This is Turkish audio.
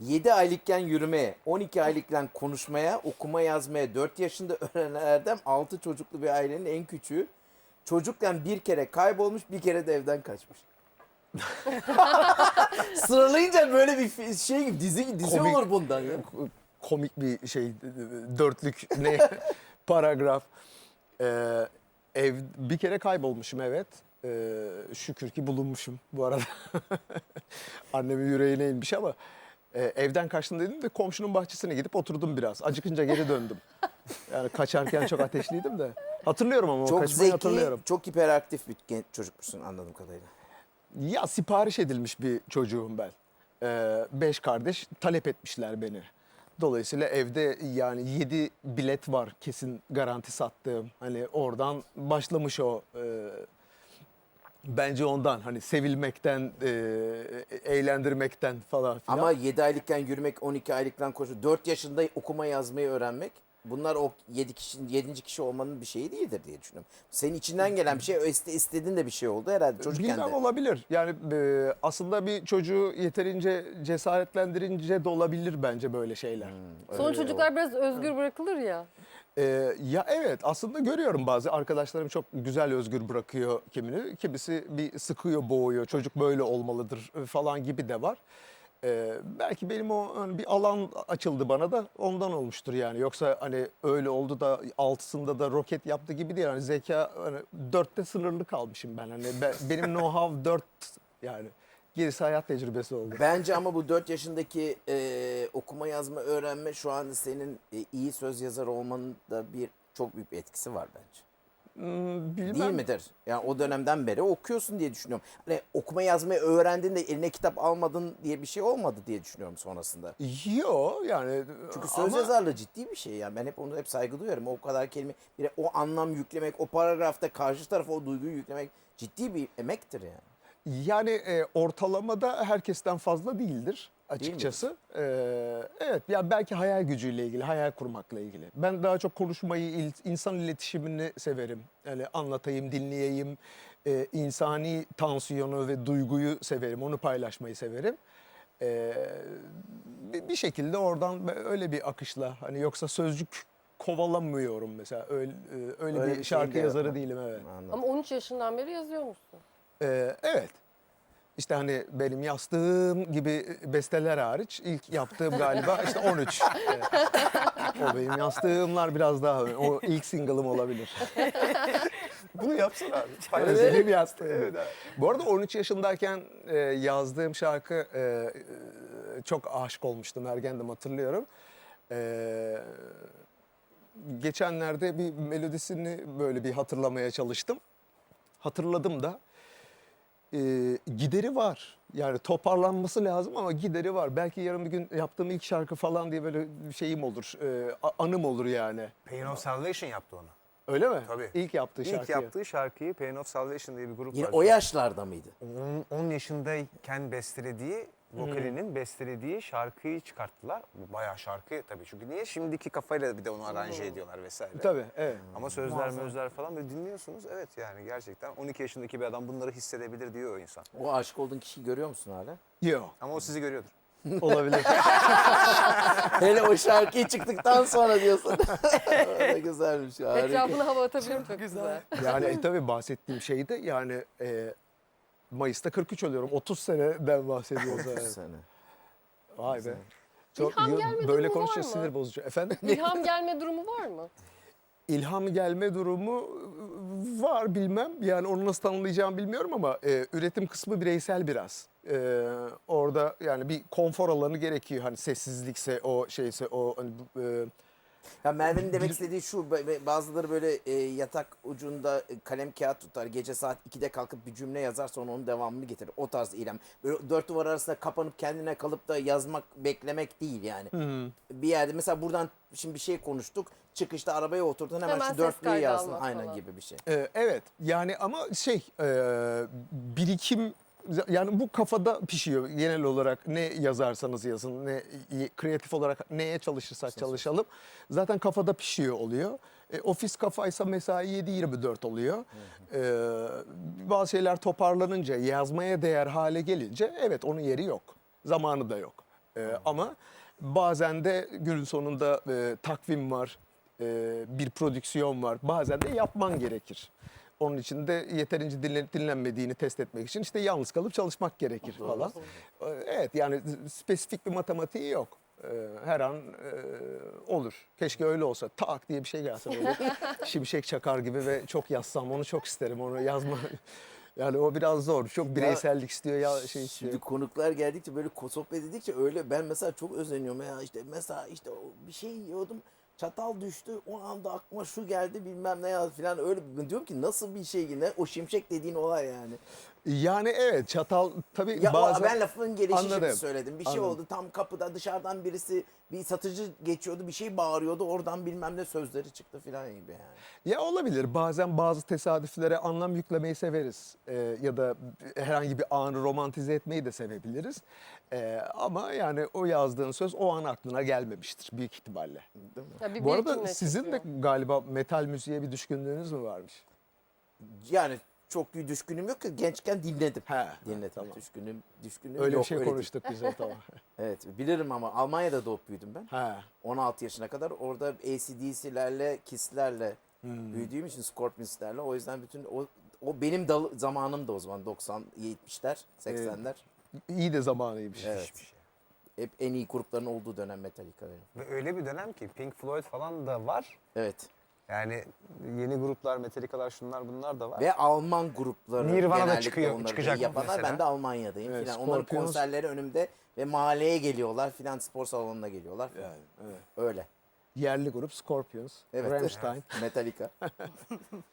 7 aylıkken yürümeye, 12 aylıkken konuşmaya, okuma yazmaya 4 yaşında öğrenen Erdem 6 çocuklu bir ailenin en küçüğü. Çocukken bir kere kaybolmuş, bir kere de evden kaçmış. Sıralayınca böyle bir şey gibi dizi dizi Komik. olur bundan ya. komik bir şey dörtlük ne paragraf. Ee, ev bir kere kaybolmuşum evet. Ee, şükür ki bulunmuşum bu arada. Annemin yüreğine inmiş ama e, evden kaçtım dedim de komşunun bahçesine gidip oturdum biraz. Acıkınca geri döndüm. Yani kaçarken çok ateşliydim de. Hatırlıyorum ama o Çok kaçmayı zeki, hatırlıyorum. çok hiperaktif bir genç çocukmuşsun anladığım kadarıyla. Ya sipariş edilmiş bir çocuğum ben. Ee, beş kardeş talep etmişler beni. Dolayısıyla evde yani yedi bilet var kesin garanti sattığım. Hani oradan başlamış o. e, bence ondan hani sevilmekten, e, eğlendirmekten falan filan. Ama 7 aylıkken yürümek, 12 aylıkken koşu, 4 yaşında okuma yazmayı öğrenmek bunlar o 7 kişinin 7. kişi olmanın bir şeyi değildir diye düşünüyorum. Senin içinden gelen bir şey, iste, istediğin de bir şey oldu herhalde çocukken Bilmem de. olabilir. Yani e, aslında bir çocuğu yeterince cesaretlendirince de olabilir bence böyle şeyler. Sonra çocuklar biraz özgür bırakılır ya. Ee, ya evet aslında görüyorum bazı arkadaşlarım çok güzel özgür bırakıyor kimini. Kimisi bir sıkıyor boğuyor çocuk böyle olmalıdır falan gibi de var. Ee, belki benim o hani bir alan açıldı bana da ondan olmuştur yani. Yoksa hani öyle oldu da altısında da roket yaptı gibi değil. Hani zeka hani dörtte sınırlı kalmışım ben. Hani ben- benim know-how dört yani. Gerisi hayat tecrübesi oldu. Bence ama bu 4 yaşındaki e, okuma yazma öğrenme şu an senin e, iyi söz yazarı olmanın da bir çok büyük bir etkisi var bence. Bilmem. Değil midir? Yani o dönemden beri okuyorsun diye düşünüyorum. Hani okuma yazmayı öğrendin de eline kitap almadın diye bir şey olmadı diye düşünüyorum sonrasında. Yo yani. Çünkü söz ama- yazarlığı ciddi bir şey yani. Ben hep onu hep saygı duyarım. O kadar kelime, bir o anlam yüklemek, o paragrafta karşı tarafa o duyguyu yüklemek ciddi bir emektir yani. Yani e, ortalamada herkesten fazla değildir açıkçası. Ee, evet ya belki hayal gücüyle ilgili, hayal kurmakla ilgili. Ben daha çok konuşmayı, insan iletişimini severim. Yani anlatayım, dinleyeyim. Ee, insani tansiyonu ve duyguyu severim, onu paylaşmayı severim. Ee, bir, şekilde oradan öyle bir akışla hani yoksa sözcük kovalamıyorum mesela öyle, e, öyle, Öyle bir bir şey şarkı de yazarı yapma. değilim evet. Anladım. Ama 13 yaşından beri yazıyor musun? Ee, evet. İşte hani benim yastığım gibi besteler hariç ilk yaptığım galiba işte 13. Evet. O benim yastığımlar biraz daha o ilk single'ım olabilir. Bunu yapsana abi. Benim yastığım. Bu arada 13 yaşındayken e, yazdığım şarkı e, e, çok aşık olmuştum ergendim hatırlıyorum. Geçenlerde bir melodisini böyle bir hatırlamaya çalıştım. Hatırladım da e, gideri var. Yani toparlanması lazım ama gideri var. Belki yarın bir gün yaptığım ilk şarkı falan diye böyle bir şeyim olur. e, anım olur yani. Pain of Salvation yaptı onu. Öyle mi? Tabii. İlk yaptığı İlk şarkıyı. yaptığı şarkıyı Pain of Salvation diye bir grup Yine var. o yaşlarda mıydı? 10, 10 yaşındayken bestelediği, vokalinin bestelediği şarkıyı çıkarttılar. Bu bayağı şarkı tabii. Çünkü niye? Şimdiki kafayla bir de onu aranje ediyorlar vesaire. Tabii, evet. Ama sözler mözler falan böyle dinliyorsunuz. Evet yani gerçekten 12 yaşındaki bir adam bunları hissedebilir diyor o insan. O aşık olduğun kişiyi görüyor musun hala? Yok, Ama o sizi görüyordur. olabilir. Hele o şarkıyı çıktıktan sonra diyorsun. ne güzelmiş. Harika. Etrafına hava atabilirim çok, güzel. yani e, tabii bahsettiğim şey de yani e, Mayıs'ta 43 oluyorum. 30 seneden bahsediyoruz. evet. sene. Vay be. Çok İlham gelme böyle durumu var konuşunca mı? sinir bozucu. Efendim? İlham gelme durumu var mı? İlham gelme durumu e, var bilmem. Yani onu nasıl tanımlayacağımı bilmiyorum ama e, üretim kısmı bireysel biraz. E, orada yani bir konfor alanı gerekiyor. Hani sessizlikse o şeyse o hani, bu, e, Ya Merve'nin demek istediği şu bazıları böyle e, yatak ucunda e, kalem kağıt tutar gece saat 2'de kalkıp bir cümle yazar sonra onun devamını getirir. O tarz eylem. Böyle dört duvar arasında kapanıp kendine kalıp da yazmak beklemek değil yani. Bir yerde mesela buradan şimdi bir şey konuştuk. Çıkışta arabaya oturdun hemen, Hemen şu dörtlüğü yazsın aynen falan. gibi bir şey. e, evet yani ama şey e, birikim yani bu kafada pişiyor genel olarak ne yazarsanız yazın ne kreatif olarak neye çalışırsak çalışalım zaten kafada pişiyor oluyor. E, ofis kafaysa mesai 7-24 oluyor. E, bazı şeyler toparlanınca yazmaya değer hale gelince evet onun yeri yok zamanı da yok. Ee, ama bazen de günün sonunda e, takvim var, e, bir prodüksiyon var. Bazen de yapman gerekir. Onun için de yeterince dinle- dinlenmediğini test etmek için işte yalnız kalıp çalışmak gerekir falan. Ee, Evet yani spesifik bir matematiği yok. Ee, Her an e, olur. Keşke öyle olsa. Tak diye bir şey gelse böyle. Şimşek çakar gibi ve çok yazsam onu çok isterim. Onu yazma. Yani o biraz zor. Çok bireysellik istiyor ya şey istiyor. Şimdi konuklar geldikçe böyle sohbet edildikçe öyle ben mesela çok özeniyorum ya işte mesela işte bir şey yiyordum çatal düştü o anda aklıma şu geldi bilmem ne ya falan öyle diyorum ki nasıl bir şey ne o şimşek dediğin olay yani. Yani evet çatal tabii Ya o- bazen ben lafın gelişi şimdi Anladım. söyledim. Bir şey Anladım. oldu tam kapıda dışarıdan birisi bir satıcı geçiyordu bir şey bağırıyordu oradan bilmem ne sözleri çıktı falan gibi yani. Ya olabilir. Bazen bazı tesadüflere anlam yüklemeyi severiz. Ee, ya da herhangi bir anı romantize etmeyi de sevebiliriz. Ee, ama yani o yazdığın söz o an aklına gelmemiştir büyük ihtimalle. Değil mi? Ya bir Bu arada sizin de galiba metal müziğe bir düşkünlüğünüz mü varmış? Yani çok bir düşkünüm yok ki gençken dinledim. He, Dinledim. tamam. Düşkünüm, düşkünüm Öyle yok. bir şey öyle konuştuk biz o tamam. Evet bilirim ama Almanya'da doğup büyüdüm ben. He. 16 yaşına kadar orada ACDC'lerle, Kiss'lerle Hmm. büyüdüğüm için Scorpions'lerle o yüzden bütün o o benim dal- zamanım da o zaman 90 70'ler, 80'ler. İyi de zamanıymış. Evet. Hiçbir şey. Hep en iyi grupların olduğu dönem Metallica. Ve öyle bir dönem ki Pink Floyd falan da var. Evet. Yani yeni gruplar, Metallica'lar şunlar bunlar da var. Ve Alman grupları Nirvana da genellikle çıkıyor- onları çıkacak yapanlar. mesela. Ben de Almanya'dayım Evet, filan. Onların Scorpions- konserleri önümde ve mahalleye geliyorlar filan spor salonuna geliyorlar. filan. Yani, evet. Öyle. Yerli grup Scorpions, Evet. Rammstein. Metallica.